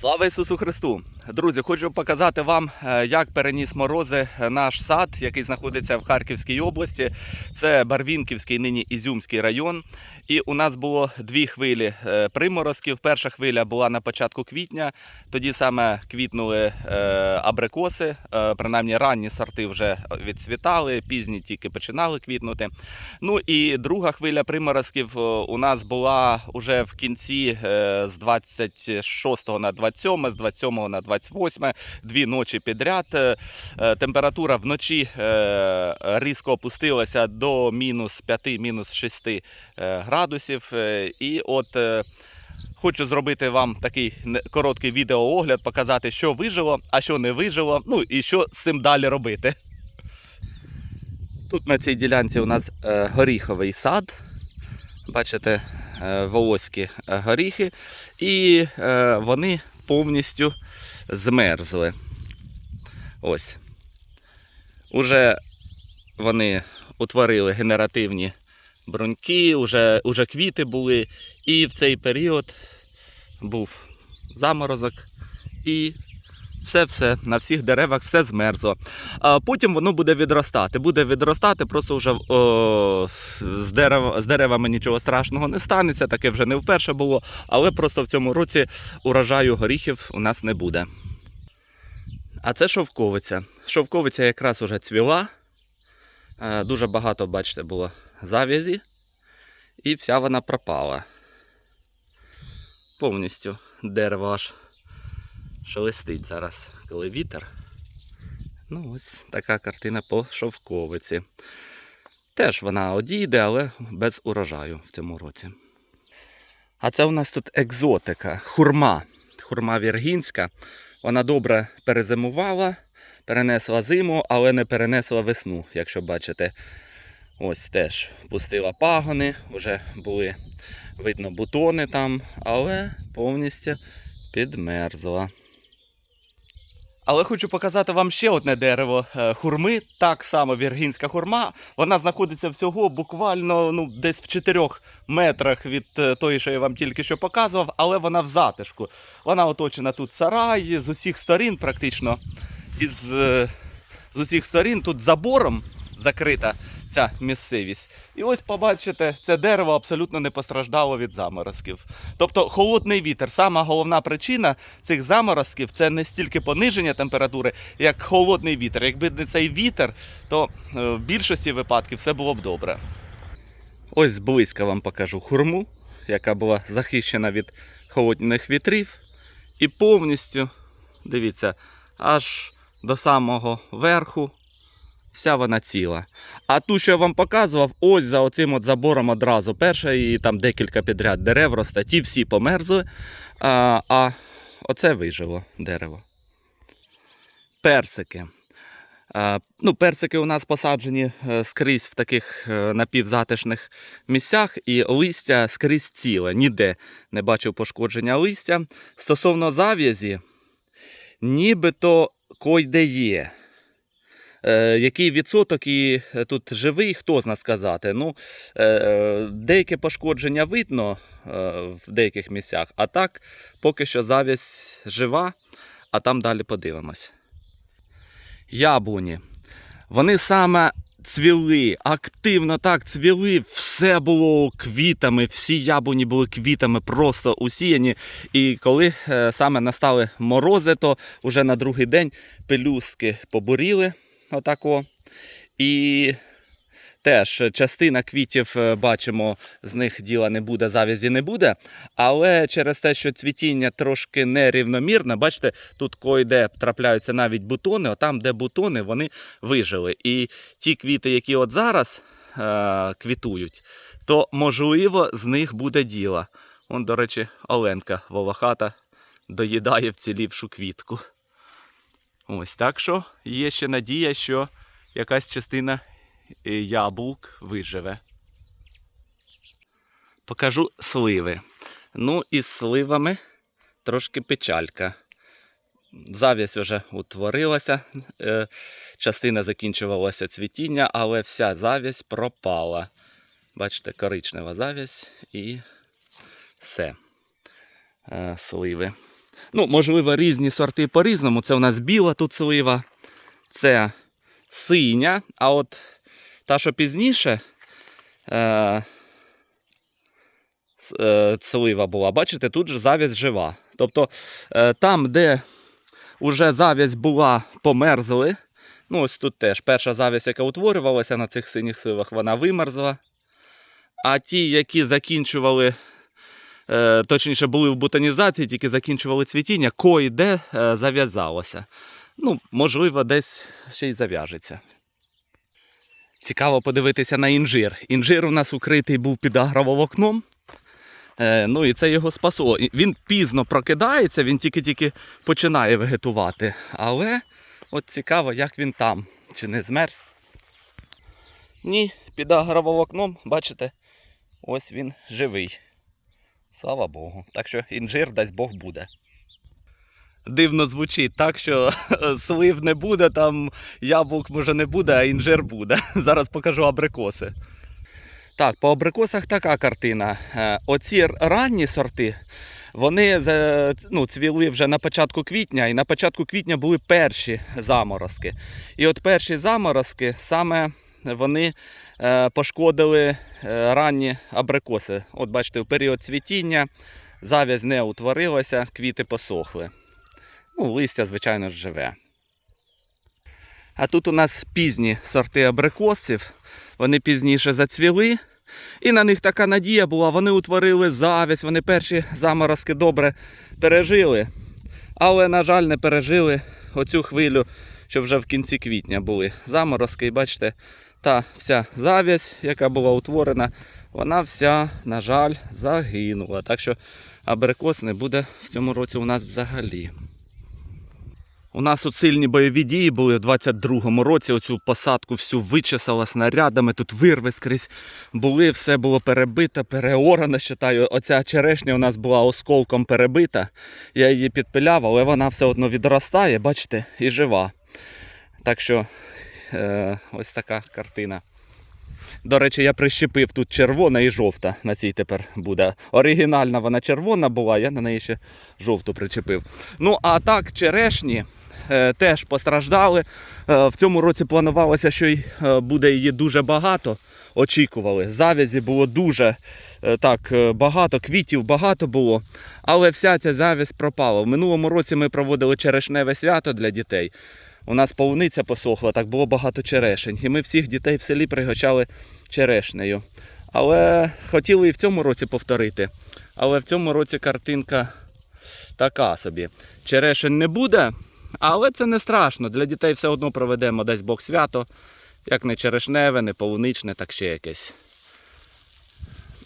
Слава Ісусу Христу! Друзі, хочу показати вам, е, як переніс морози наш сад, який знаходиться в Харківській області. Це Барвінківський, нині Ізюмський район. І у нас було дві хвилі е, приморозків. Перша хвиля була на початку квітня. Тоді саме квітнули е, абрикоси. Е, Принаймні ранні сорти вже відцвітали, пізні тільки починали квітнути. Ну і друга хвиля приморозків е, у нас була уже в кінці е, з 26 на 27, з 27 на 28, дві ночі підряд. Е, е, Температура вночі е, різко опустилася до мінус 5, мінус 6 е, градусів. І от хочу зробити вам такий короткий відеоогляд, показати, що вижило, а що не вижило, ну і що з цим далі робити. Тут на цій ділянці у нас горіховий сад. Бачите, е, волоські горіхи, і вони повністю змерзли. Ось. Уже вони утворили генеративні бруньки, вже, вже квіти були, і в цей період був заморозок, і все-все на всіх деревах все змерзло. А потім воно буде відростати. Буде відростати, просто вже о, з, дерев, з деревами нічого страшного не станеться, таке вже не вперше було, але просто в цьому році урожаю горіхів у нас не буде. А це шовковиця. Шовковиця якраз уже цвіла. Е, Дуже багато, бачите, було зав'язі, і вся вона пропала. Повністю дерево аж шелестить зараз, коли вітер. Ну, ось така картина по шовковиці. Теж вона одійде, але без урожаю в цьому році. А це у нас тут екзотика, хурма. Хурма віргінська. Вона добре перезимувала, перенесла зиму, але не перенесла весну, якщо бачите. Ось теж пустила пагони, вже були видно бутони там, але повністю підмерзла. Але хочу показати вам ще одне дерево е, хурми. Так само віргінська хурма. Вона знаходиться всього буквально ну, десь в 4 метрах від е, тої, що я вам тільки що показував, але вона в затишку. Вона оточена тут сарай з усіх сторін, практично. Із, е, з усіх сторін тут забором закрита ця місцевість. І ось побачите, це дерево абсолютно не постраждало від заморозків. Тобто холодний вітер. Сама головна причина цих заморозків це не стільки пониження температури, як холодний вітер. Якби не цей вітер, то е, в більшості випадків все було б добре. Ось зблизька вам покажу хурму, яка була захищена від холодних вітрів. І повністю, дивіться, аж до самого верху вся вона ціла. А ту, що я вам показував, ось за оцим от забором одразу. Перша і там декілька підряд дерев росте, ті всі померзли, а, а оце вижило дерево. Персики. Ну, персики у нас посаджені е, скрізь в таких е, напівзатишних місцях, і листя скрізь ціле. Ніде не бачив пошкодження листя. Стосовно зав'язі, нібито койде є. Е, який відсоток і е, тут живий, хто з нас сказати. Ну, е, деяке пошкодження видно в деяких місцях, а так поки що завість жива, а там далі подивимось. Яблуні. Вони саме цвіли, активно так цвіли, все було квітами, всі яблуні були квітами, просто усіяні. І коли саме настали морози, то вже на другий день пелюстки побуріли отако. І теж частина квітів е, бачимо, з них діла не буде, завязі не буде. Але через те, що цвітіння трошки нерівномірне, бачите, тут койде трапляються навіть бутони, а там, де бутони, вони вижили. І ті квіти, які от зараз е- квітують, то можливо з них буде діло. Он, до речі, Оленка волохата доїдає вцілівшу квітку. Ось так що є ще надія, що якась частина е, яблук виживе. Покажу сливи. Ну, із сливами трошки печалька. Завість вже утворилася, е, частина закінчувалася цвітіння, але вся завість пропала. Бачите, коричнева завість і все. Е, Сливи. Ну, можливо, різні сорти по-різному. Це у нас біла тут слива, це синя, а от та, що пізніше, е, е, слива була, бачите, тут же завість жива. Тобто е, там, де вже завість була, померзли. Ну, ось тут теж перша завість, яка утворювалася на цих синіх сливах, вона вимерзла. А ті, які закінчували, точніше були в бутанізації, тільки закінчували цвітіння, кой-де е, зав'язалося. Ну, можливо, десь ще й зав'яжеться. Цікаво подивитися на інжир. Інжир у нас укритий був під агроволокном. Е, ну і це його спасло. Він пізно прокидається, він тільки-тільки починає вегетувати. Але от цікаво, як він там. Чи не змерз? Ні, під агроволокном, бачите, ось він живий. Слава Богу. Так що інжир, дасть Бог, буде. Дивно звучить так, що слив не буде, там яблук може не буде, а інжир буде. Зараз покажу абрикоси. Так, по абрикосах така картина. Е, Оці ранні сорти, вони ну, цвіли вже на початку квітня, і на початку квітня були перші заморозки. І от перші заморозки саме вони пошкодили е, ранні абрикоси. От бачите, у період цвітіння зав'язь не утворилася, квіти посохли. Ну, листя, звичайно живе. А тут у нас пізні сорти абрикосів. Вони пізніше зацвіли. І на них така надія була. Вони утворили завість, вони перші заморозки добре пережили. Але, на жаль, не пережили оцю хвилю, що вже в кінці квітня були заморозки. І бачите, та вся завість, яка була утворена, вона вся, на жаль, загинула. Так що абрикос не буде в цьому році у нас взагалі. У нас тут сильні бойові дії були у 22-му році. Оцю посадку всю вичесала снарядами, тут вирви скрізь були, все було перебито, переорано. Считаю. Оця черешня у нас була осколком перебита. Я її підпиляв, але вона все одно відростає, бачите, і жива. Так що ось така картина. До речі, я прищепив тут червона і жовта. На цій тепер буде. Оригінальна вона червона була, я на неї ще жовту причепив. Ну, а так, черешні е, теж постраждали. Е, в цьому році планувалося, що й, е, буде її дуже багато. Очікували. Завязі було дуже е, так е, багато, квітів багато було. Але вся ця завязь пропала. В минулому році ми проводили черешневе свято для дітей. У нас полуниця посохла, так було багато черешень. І ми всіх дітей в селі пригощали черешнею. Але хотіли і в цьому році повторити. Але в цьому році картинка така собі. Черешень не буде, але це не страшно. Для дітей все одно проведемо десь Бог свято. Як не черешневе, не полуничне, так ще якесь.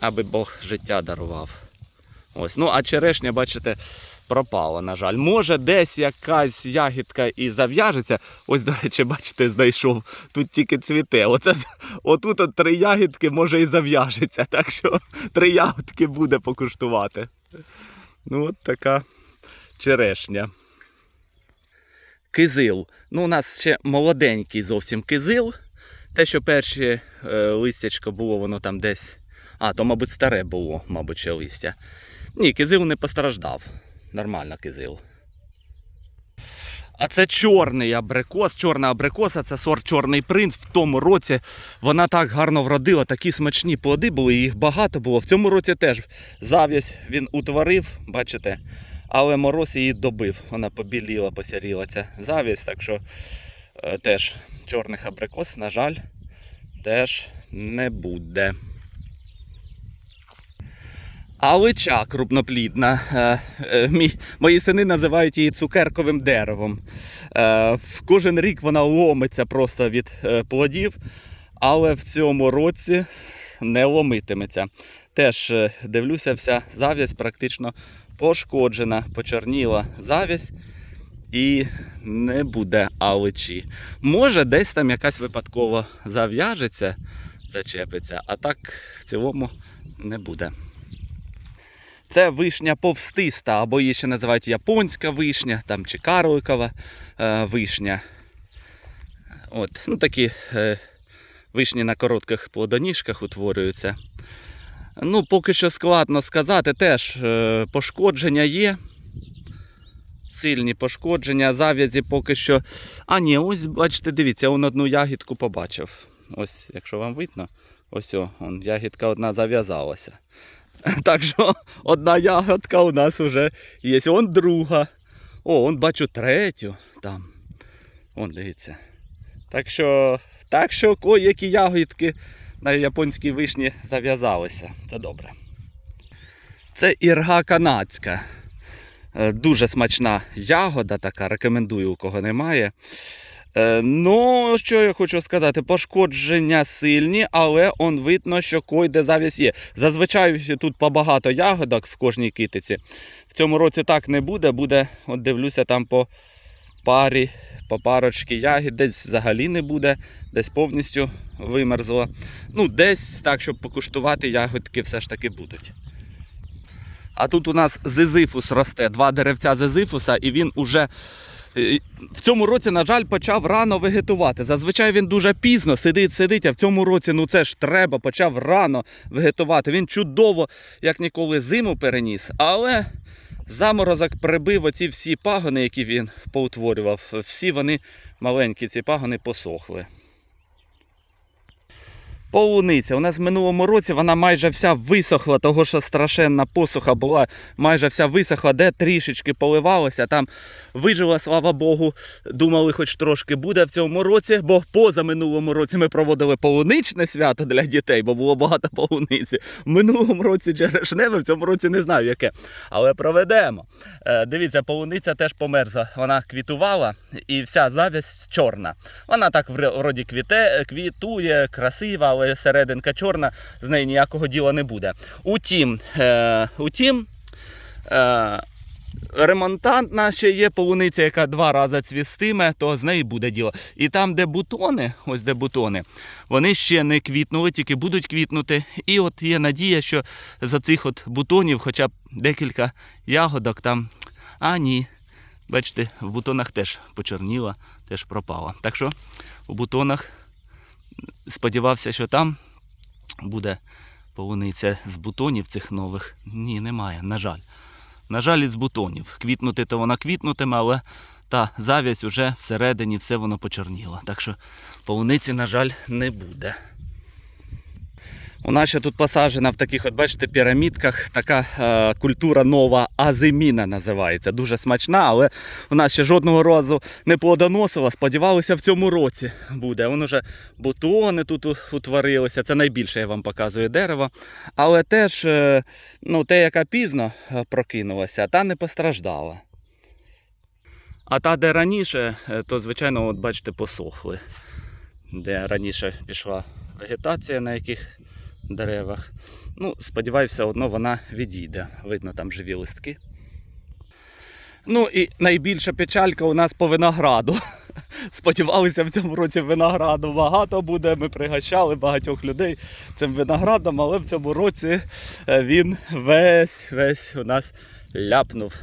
Аби Бог життя дарував. Ось. Ну, а черешня, бачите, пропала, на жаль. Може, десь якась ягідка і зав'яжеться. Ось, до речі, бачите, знайшов. Тут тільки цвіте. Оце, отут от три ягідки може і зав'яжеться. Так що три ягодки буде покуштувати. Ну, от така черешня. Кизил. Ну, у нас ще молоденький зовсім кизил. Те, що перше е, листячко було, воно там десь. А, то, мабуть, старе було, мабуть, ще листя. Ні, кизил не постраждав. Нормально кизил. А це чорний абрикос, чорна абрикоса, це сорт Чорний принц. В тому році вона так гарно вродила, такі смачні плоди були, їх багато було. В цьому році теж зав'язь він утворив, бачите, але мороз її добив. Вона побіліла, посяріла ця зав'язь, так що е, теж чорних абрикос, на жаль, теж не буде. Алича крупноплідна. Е, е, мої сини називають її цукерковим деревом. Е, кожен рік вона ломиться просто від плодів, але в цьому році не ломитиметься. Теж дивлюся, вся зав'язь практично пошкоджена, почорніла зав'язь і не буде аличі. Може, десь там якась випадково зав'яжеться, зачепиться, а так в цілому не буде. Це вишня повстиста, або її ще називають японська вишня, там чи карликова е, вишня. От, ну такі е, вишні на коротких плодоніжках утворюються. Ну, поки що складно сказати, теж е, пошкодження є. сильні пошкодження, зав'язі поки що. А ні, ось бачите, дивіться, он одну ягідку побачив. Ось, якщо вам видно, ось о, он, ягідка одна зав'язалася. Так що одна ягодка у нас вже є. Он друга. О, он бачу третю там. Он дивіться. Так що, так що кої-які ягідки на японській вишні зав'язалися. Це добре. Це ірга канадська. Е, Дуже смачна ягода така, рекомендую, у кого немає. Е, Ну, що я хочу сказати, пошкодження сильні, але он видно, що койде зав'язь є. Зазвичай тут побагато ягодок в кожній китиці. В цьому році так не буде. Буде, от дивлюся, там по парі, по парочки ягід, десь взагалі не буде, десь повністю вимерзло. Ну, десь так, щоб покуштувати, ягодки все ж таки будуть. А тут у нас зизифус росте, два деревця зизифуса, і він уже в цьому році, на жаль, почав рано вегетувати. Зазвичай він дуже пізно сидить, сидить, а в цьому році ну це ж треба, почав рано вегетувати. Він чудово, як ніколи, зиму переніс, але заморозок прибив оці всі пагони, які він поутворював. Всі вони маленькі, ці пагони посохли. Полуниця. У нас в минулому році вона майже вся висохла, того що страшенна посуха була, майже вся висохла, де трішечки поливалося. Там вижила, слава Богу. Думали, хоч трошки буде в цьому році, бо поза минулому році ми проводили полуничне свято для дітей, бо було багато полуниці. В минулому році черешневе, в цьому році не знаю яке. Але проведемо. Е, дивіться, полуниця теж померзла. Вона квітувала і вся завість чорна. Вона так вроді квіте, квітує, красива, але серединка чорна, з неї ніякого діла не буде. Утім, е, утім е, ремонтантна ще є полуниця, яка два рази цвістиме, то з неї буде діло. І там, де бутони, ось де бутони, вони ще не квітнули, тільки будуть квітнути. І от є надія, що за цих от бутонів хоча б декілька ягодок там. А ні. Бачите, в бутонах теж почорніла, теж пропала. Так що у бутонах сподівався, що там буде полуниця з бутонів цих нових. Ні, немає, на жаль. На жаль, із бутонів. Квітнути то вона квітнутиме, але та зав'язь уже всередині все воно почорніло. Так що полуниці, на жаль, не буде. У нас ще тут посаджена в таких, от бачите, пірамідках така е, культура нова азиміна називається. Дуже смачна, але у нас ще жодного разу не плодоносила. Сподівалися, в цьому році буде. Воно вже бутони тут утворилися. Це найбільше я вам показую дерево. Але теж е, ну, те, яка пізно е, прокинулася, та не постраждала. А та, де раніше, е, то звичайно, от бачите, посохли. Де раніше пішла вегетація на яких деревах. Ну, сподіваюся, одно вона відійде. Видно там живі листки. Ну і найбільша печалька у нас по винограду. Сподівалися, в цьому році винограду багато буде. Ми пригощали багатьох людей цим виноградом, але в цьому році е, він весь весь у нас ляпнув.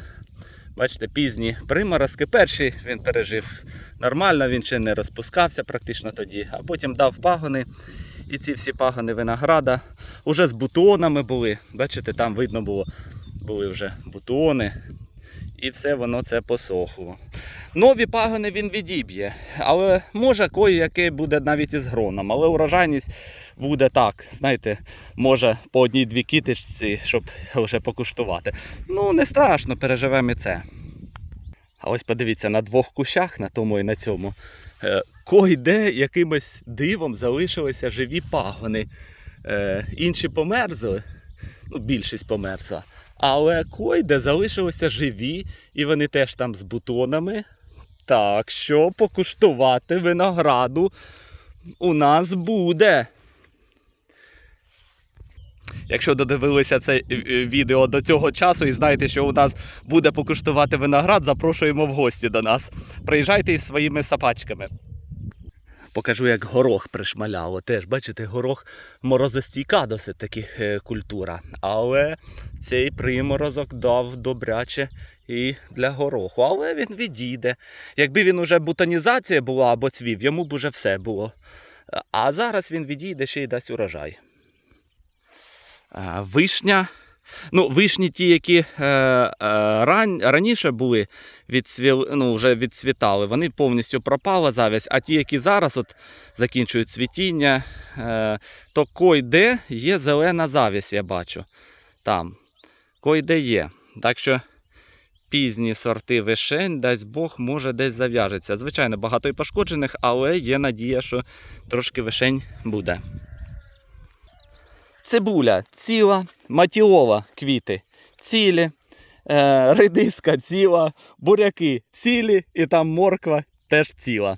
Бачите, пізні приморозки. Перший він пережив нормально, він ще не розпускався практично тоді, а потім дав пагони. І ці всі пагони винограда уже з бутонами були. Бачите, там видно було, були вже бутони. І все воно це посохло. Нові пагони він відіб'є, але може кое-яке буде навіть із гроном, але урожайність буде так, знаєте, може по одній-дві китичці, щоб вже покуштувати. Ну, не страшно, переживемо і це. А ось подивіться, на двох кущах, на тому і на цьому, е, койде якимось дивом залишилися живі пагони. Е, інші померзли, ну, більшість померзла. Але койде залишилися живі, і вони теж там з бутонами. Так що покуштувати винограду у нас буде. Якщо додивилися це е, відео до цього часу і знаєте, що у нас буде покуштувати виноград, запрошуємо в гості до нас. Приїжджайте із своїми сапачками. Покажу, як горох пришмаляло. Теж, бачите, горох морозостійка досить таки е, культура. Але цей приморозок дав добряче і для гороху. Але він відійде. Якби він уже бутонізація була або цвів, йому б уже все було. А зараз він відійде ще й дасть урожай. Вишня Ну, вишні ті, які е, е, ран, раніше були, відцвіли, ну, вже відцвітали, вони повністю пропала завість, а ті, які зараз от, закінчують цвітіння, е, то койде є зелена завість, я бачу. Там. Койде є. Так що пізні сорти вишень, дасть Бог, може десь зав'яжеться. Звичайно, багато і пошкоджених, але є надія, що трошки вишень буде. Цибуля ціла, матіова квіти цілі, е, редиска ціла, буряки цілі і там морква теж ціла.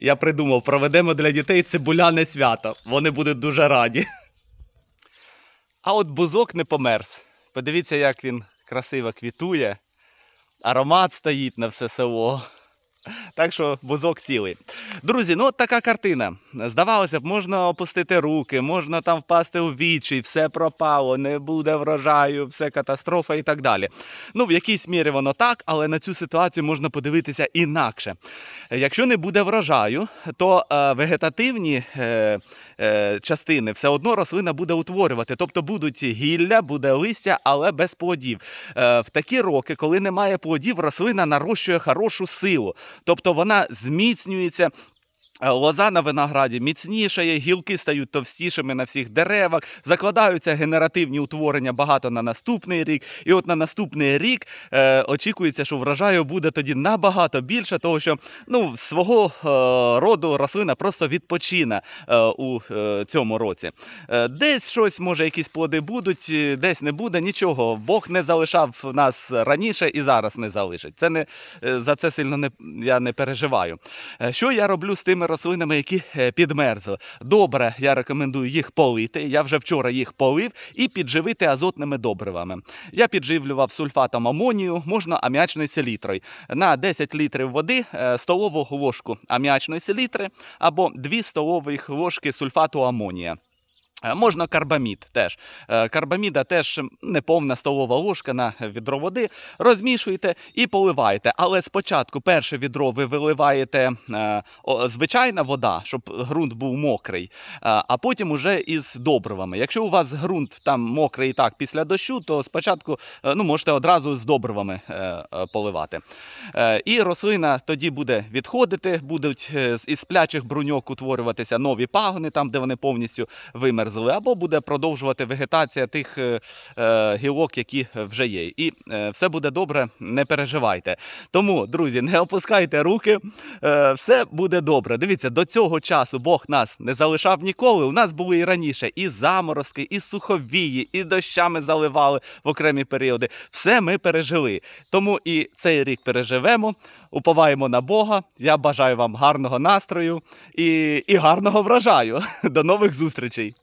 Я придумав, проведемо для дітей цибуляне свято. Вони будуть дуже раді. А от бузок не померз. Подивіться, як він красиво квітує. Аромат стоїть на все село. Так що бузок цілий. Друзі, ну така картина. Здавалося б, можна опустити руки, можна там впасти у вічі, все пропало, не буде врожаю, все катастрофа і так далі. Ну, в якійсь мірі воно так, але на цю ситуацію можна подивитися інакше. Якщо не буде врожаю, то е, вегетативні е, частини все одно рослина буде утворювати. Тобто будуть гілля, буде листя, але без плодів. Е, в такі роки, коли немає плодів, рослина нарощує хорошу силу. Тобто вона зміцнюється. Е, Лоза на винограді міцнішає, гілки стають товстішими на всіх деревах, закладаються генеративні утворення багато на наступний рік. І от на наступний рік е, очікується, що врожаю буде тоді набагато більше, того що ну, свого е, роду рослина просто відпочине е, у е, цьому році. Е, десь щось, може, якісь плоди будуть, е, десь не буде, нічого. Бог не залишав нас раніше і зараз не залишить. Це не е, за це сильно не я не переживаю. Що я роблю з тими рослинами, які е, підмерзли? Добре, я рекомендую їх полити. Я вже вчора їх полив і підживити азотними добривами. Я підживлював сульфатом амонію, можна аміачною селітрою. На 10 літрів води е, столову ложку аміачної селітри або 2 столових ложки сульфату амонія. Е, Можна карбамід теж. Е, Карбаміда теж неповна столова ложка на відро води. Розмішуєте і поливаєте. Але спочатку перше відро ви виливаєте е, звичайна вода, щоб ґрунт був мокрий, а потім уже із добривами. Якщо у вас ґрунт там мокрий так після дощу, то спочатку ну, можете одразу з добривами поливати. І рослина тоді буде відходити, будуть із сплячих бруньок утворюватися нові пагони, там, де вони повністю вимерзли, або буде продовжувати вегетація тих е, е, гілок, які вже є. І е, все буде добре, не переживайте. Тому, друзі, не опускайте руки, все буде добре. Дивіться, до цього часу Бог нас не залишав ніколи. У нас були і раніше і заморозки, і суховії, і дощами заливали в окремі періоди. Все ми пережили. Тому і цей рік переживемо, уповаємо на Бога. Я бажаю вам гарного настрою і, і гарного врожаю. До нових зустрічей!